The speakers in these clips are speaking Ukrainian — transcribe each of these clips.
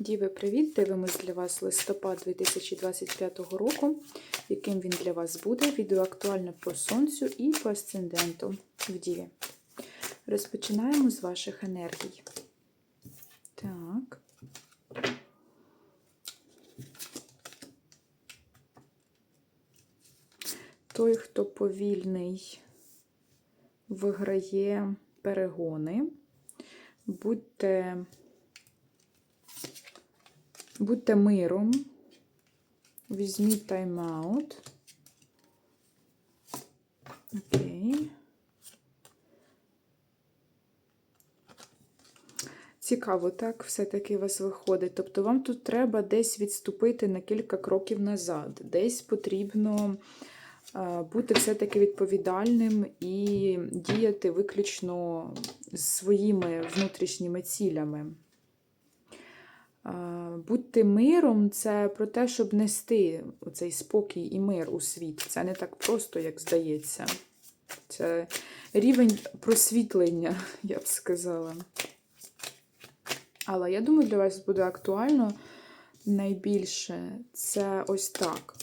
Діви, привіт! Дивимось для вас листопад 2025 року, яким він для вас буде. Відео актуальне по сонцю і по асценденту в Діві. Розпочинаємо з ваших енергій. Так. Той, хто повільний, виграє перегони. Будьте Будьте миром, візьміть тайм-аут. Окей. Цікаво, так, все-таки вас виходить. Тобто вам тут треба десь відступити на кілька кроків назад. Десь потрібно а, бути все-таки відповідальним і діяти виключно з своїми внутрішніми цілями. Будьте миром це про те, щоб нести цей спокій і мир у світ. Це не так просто, як здається. Це рівень просвітлення, я б сказала. Але я думаю, для вас буде актуально найбільше це ось так.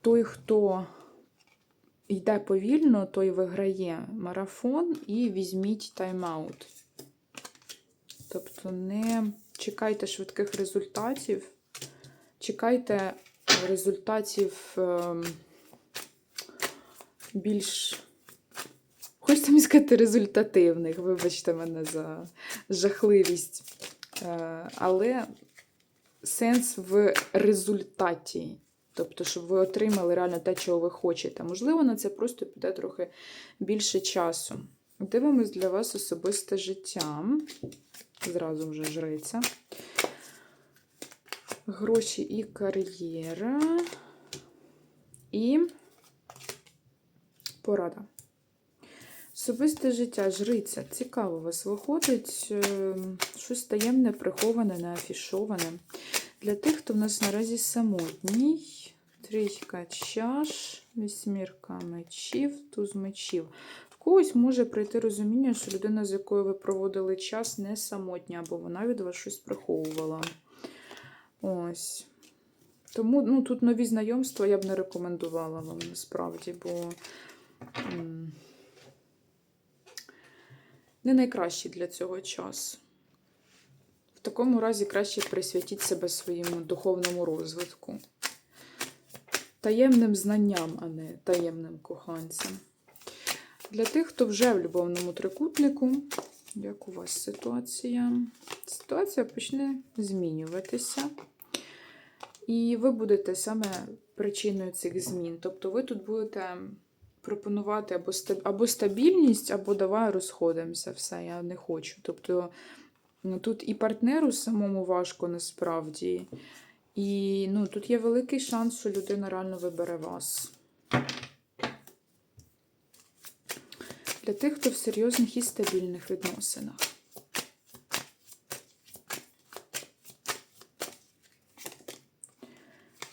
Той, хто йде повільно, той виграє марафон і візьміть тайм-аут. Тобто не чекайте швидких результатів, чекайте результатів е, більш, хочете мені сказати, результативних. Вибачте мене за жахливість. Е, але сенс в результаті. Тобто, щоб ви отримали реально те, чого ви хочете. Можливо, на це просто піде трохи більше часу. Дивимось для вас особисте життя. Зразу вже жриця. Гроші і кар'єра. І порада. Особисте життя, жриця. Цікаво вас виходить. е, Щось таємне, приховане, неафішоване. Для тих, хто в нас наразі самотній. Трійка чаш, вісьмірка мечів, туз мечів. Когось може прийти розуміння, що людина, з якою ви проводили час, не самотня, або вона від вас щось приховувала. Ось. Тому ну, тут нові знайомства я б не рекомендувала вам насправді, бо не найкращий для цього час. В такому разі краще присвятіть себе своєму духовному розвитку. Таємним знанням, а не таємним коханцям. Для тих, хто вже в любовному трикутнику, як у вас ситуація? Ситуація почне змінюватися. І ви будете саме причиною цих змін. Тобто ви тут будете пропонувати або стабільність, або давай розходимося. Все, я не хочу. Тобто тут і партнеру самому важко насправді. І ну, тут є великий шанс, що людина реально вибере вас. Для тих, хто в серйозних і стабільних відносинах.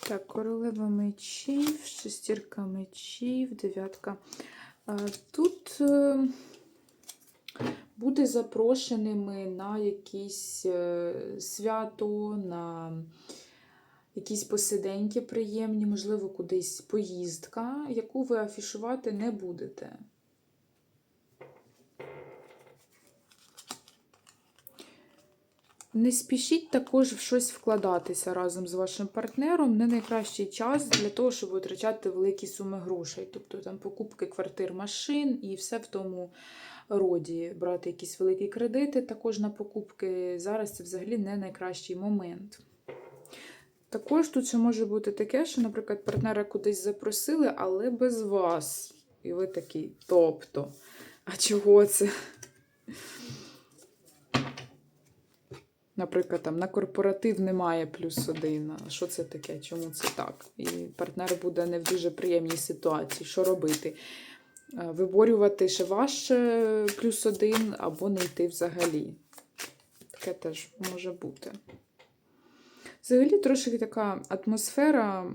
Так, королева мечів, шестірка мечів, дев'ятка. Тут е, буде запрошеними на якісь е, свято, на якісь посиденьки приємні, можливо, кудись поїздка, яку ви афішувати не будете. Не спішіть також в щось вкладатися разом з вашим партнером. Не найкращий час для того, щоб витрачати великі суми грошей. Тобто там покупки квартир, машин і все в тому роді. Брати якісь великі кредити також на покупки. Зараз це взагалі не найкращий момент. Також тут ще може бути таке, що, наприклад, партнера кудись запросили, але без вас. І ви такий, тобто, а чого це? Наприклад, там на корпоратив немає плюс один. Що це таке? Чому це так? І партнер буде не в дуже приємній ситуації. Що робити? Е, Виборювати ще ваш е, плюс один або не йти взагалі. Таке теж може бути. Взагалі, трошки така атмосфера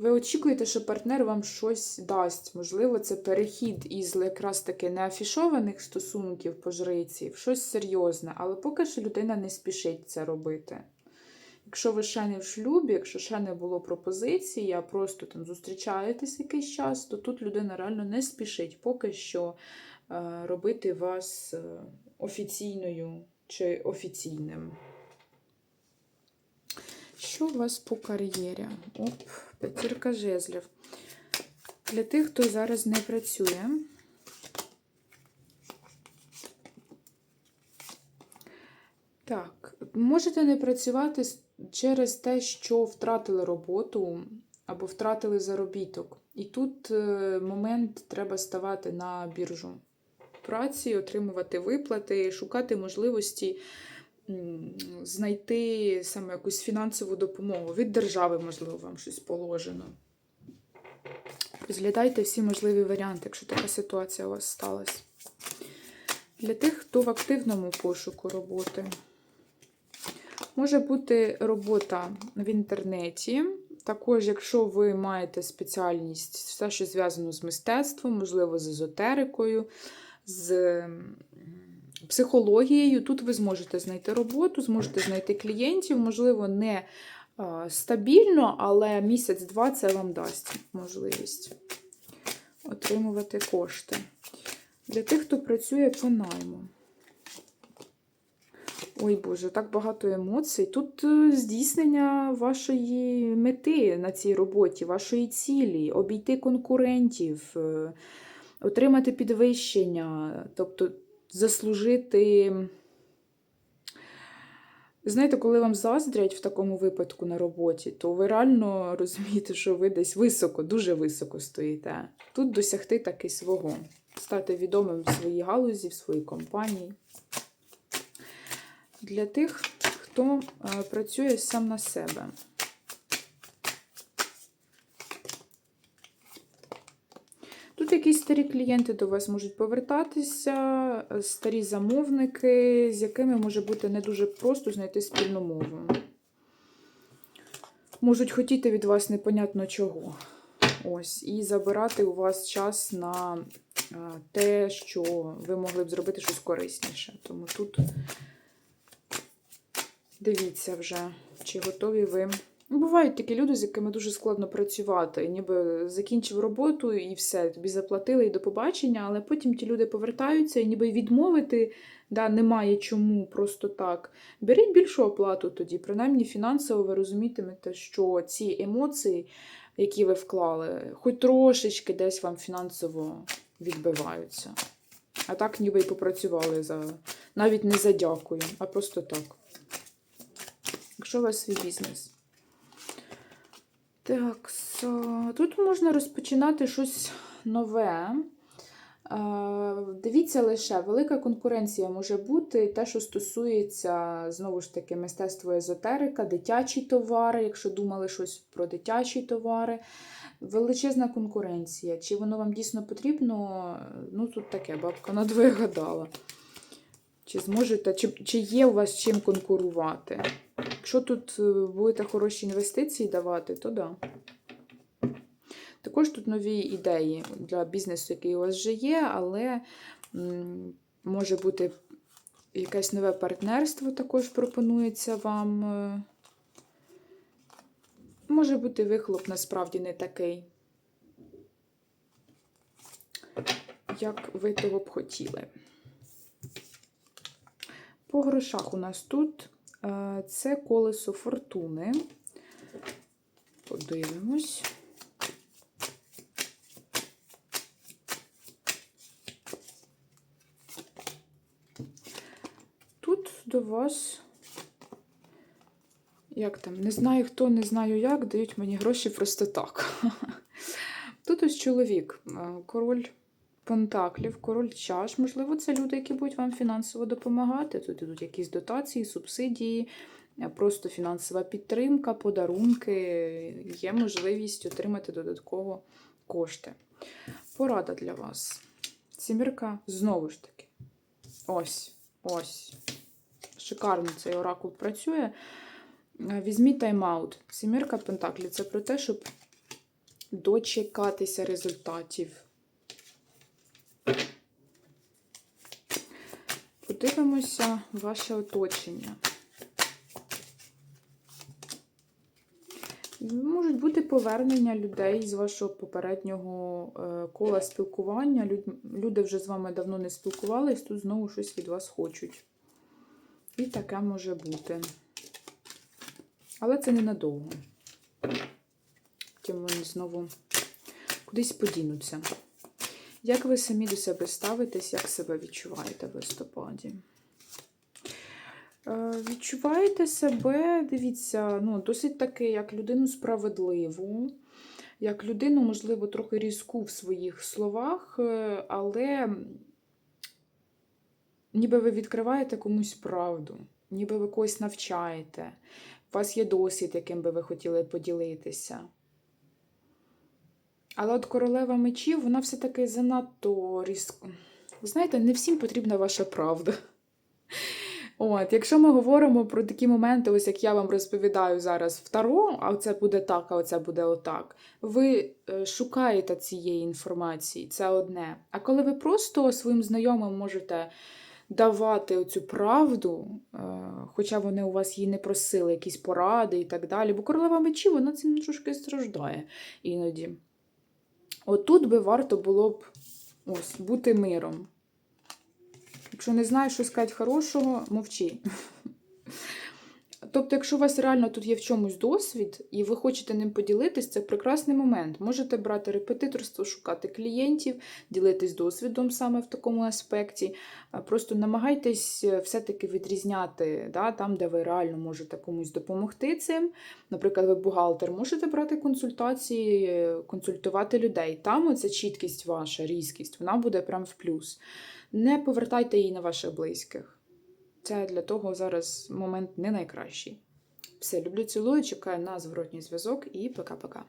Ви очікуєте, що партнер вам щось дасть. Можливо, це перехід із якраз таки неафішованих стосунків по жриці в щось серйозне, але поки що людина не спішить це робити. Якщо ви ще не в шлюбі, якщо ще не було пропозиції, а просто там зустрічаєтесь якийсь час, то тут людина реально не спішить поки що е, робити вас е, офіційною чи офіційним. Що у вас по кар'єрі? Оп, п'ятірка жезлів. Для тих, хто зараз не працює. Так, можете не працювати через те, що втратили роботу або втратили заробіток. І тут е, момент треба ставати на біржу праці, отримувати виплати, шукати можливості знайти саме якусь фінансову допомогу. Від держави, можливо, вам щось положено. Розглядайте всі можливі варіанти, якщо така ситуація у вас сталася. Для тих, хто в активному пошуку роботи. Може бути робота в інтернеті. Також, якщо ви маєте спеціальність, все, що зв'язано з мистецтвом, можливо, з езотерикою, з психологією, тут ви зможете знайти роботу, зможете знайти клієнтів, можливо, не а, стабільно, але місяць-два це вам дасть можливість отримувати кошти. Для тих, хто працює по найму. Ой Боже, так багато емоцій. Тут е, здійснення вашої мети на цій роботі, вашої цілі, обійти конкурентів, е, отримати підвищення, тобто заслужити. Знаєте, коли вам заздрять в такому випадку на роботі, то ви реально розумієте, що ви десь високо, дуже високо стоїте. Тут досягти таки свого, стати відомим в своїй галузі, в своїй компанії. Для тих, хто е, працює сам на себе. Тут якісь старі клієнти до вас можуть повертатися, е, старі замовники, з якими може бути не дуже просто знайти спільну мову. Можуть хотіти від вас непонятно чого. Ось, і забирати у вас час на е, те, що ви могли б зробити щось корисніше. Тому тут дивіться вже, чи готові ви. Бувають такі люди, з якими дуже складно працювати. Ніби закінчив роботу і все, тобі заплатили і до побачення, але потім ті люди повертаються і ніби відмовити да, немає чому просто так. Беріть більшу оплату тоді, принаймні фінансово ви розумітимете, що ці емоції, які ви вклали, хоч трошечки десь вам фінансово відбиваються. А так ніби й попрацювали за навіть не за дякую, а просто так. Якщо у вас свій бізнес. Так, тут можна розпочинати щось нове. Е, Дивіться лише, велика конкуренція може бути, те, що стосується, знову ж таки, мистецтва езотерика, дитячі товари, якщо думали щось про дитячі товари. Величезна конкуренція. Чи воно вам дійсно потрібно? Ну, тут таке, бабка надвоє гадала. Чи зможете, чи, чи є у вас чим конкурувати? Якщо тут е, будете хороші інвестиції давати, то да. Також тут нові ідеї для бізнесу, який у вас вже є, але може бути якесь нове партнерство також пропонується вам. е. Може бути вихлоп насправді не такий, як ви того б хотіли. По грошах у нас тут це колесо фортуни. Подивимось. Тут до вас, як там, не знаю хто, не знаю як, дають мені гроші просто так. Тут ось чоловік, е, король пентаклів, король чаш. Можливо, це люди, які будуть вам фінансово допомагати. Тут ідуть якісь дотації, субсидії, е, просто фінансова підтримка, подарунки. Є можливість отримати додатково кошти. Порада для вас. Сімірка знову ж таки. Ось, ось. Шикарно цей оракул працює. Е, Візьміть тайм-аут. Сімірка Пентаклі це про те, щоб дочекатися результатів. Подивимося ваше оточення. Можуть бути повернення людей з вашого попереднього е, кола спілкування. Люди вже з вами давно не спілкувались, тут знову щось від вас хочуть. І таке може бути. Але це ненадовго. Потім вони знову кудись подінуться. Як ви самі до себе ставитесь, як себе відчуваєте в листопаді? Е, Відчуваєте себе, дивіться, ну, досить таки, як людину справедливу, як людину, можливо, трохи різку в своїх словах, е, але ніби ви відкриваєте комусь правду, ніби ви когось навчаєте. У вас є досвід, яким би ви хотіли поділитися. Але от королева мечів, вона все-таки занадто різко. Ви знаєте, не всім потрібна ваша правда. От, якщо ми говоримо про такі моменти, ось як я вам розповідаю зараз в Таро, а це буде так, а оце буде отак. Ви е, шукаєте цієї інформації, це одне. А коли ви просто своїм знайомим можете давати оцю правду, е, хоча вони у вас її не просили, якісь поради і так далі. Бо королева мечів, вона цим трошки страждає іноді. Отут би варто було б ось, бути миром. Якщо не знаєш, що сказати хорошого, мовчи. Тобто, якщо у вас реально тут є в чомусь досвід, і ви хочете ним поділитись, це прекрасний момент. Можете брати репетиторство, шукати клієнтів, ділитись досвідом саме в такому аспекті. Просто намагайтесь е, все-таки відрізняти да, там, де ви реально можете комусь допомогти цим. Наприклад, ви бухгалтер, можете брати консультації, е, консультувати людей. Там оця чіткість ваша, різкість, вона буде прям в плюс. Не повертайте її на ваших близьких. Це для того зараз момент не найкращий. Все, люблю, цілую, чекаю на зворотній зв'язок і пока-пока.